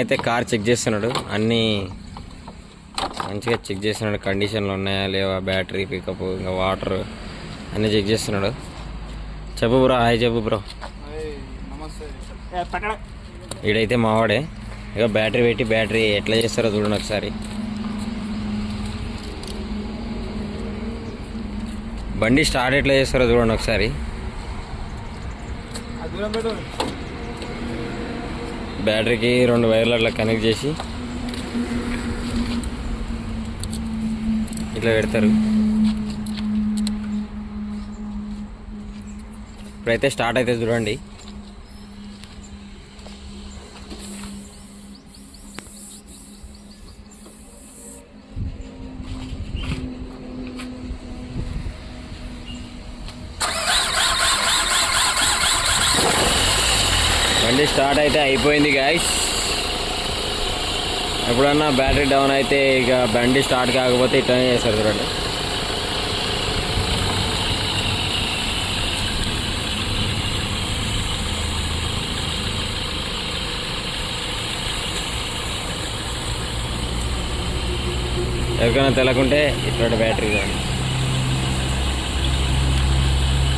అయితే car check చేస్తున్నాడు. అన్నీ మంచిగా చెక్ చేస్తున్నాడు. కండిషన్లు ఉన్నాయా లేవా? బ్యాటరీ పికప్ ఇంకా వాటర్ అన్నీ చెక్ చేస్తున్నాడు. చెప్పు బ్రో. హాయ్ చెప్పు బ్రో. నమస్తే ఈడైతే మావాడే. ఇక బ్యాటరీ పెట్టి బ్యాటరీ ఎట్లా చేస్తారో చూడండి ఒకసారి. బండి స్టార్ట్ ఎట్లా చేస్తారో చూడండి ఒకసారి. బ్యాటరీకి రెండు వైర్లు అట్లా కనెక్ట్ చేసి ఇట్లా పెడతారు. ఇప్పుడైతే స్టార్ట్ అయితే చూడండి. బండి స్టార్ట్ అయితే అయిపోయింది గాయస్ ఎప్పుడన్నా బ్యాటరీ డౌన్ అయితే ఇక బండి స్టార్ట్ కాకపోతే ఇట్లనే చేస్తారు చూడండి. ఎవరికైనా తెలకుంటే ఇట్లాంటి బ్యాటరీ కానీ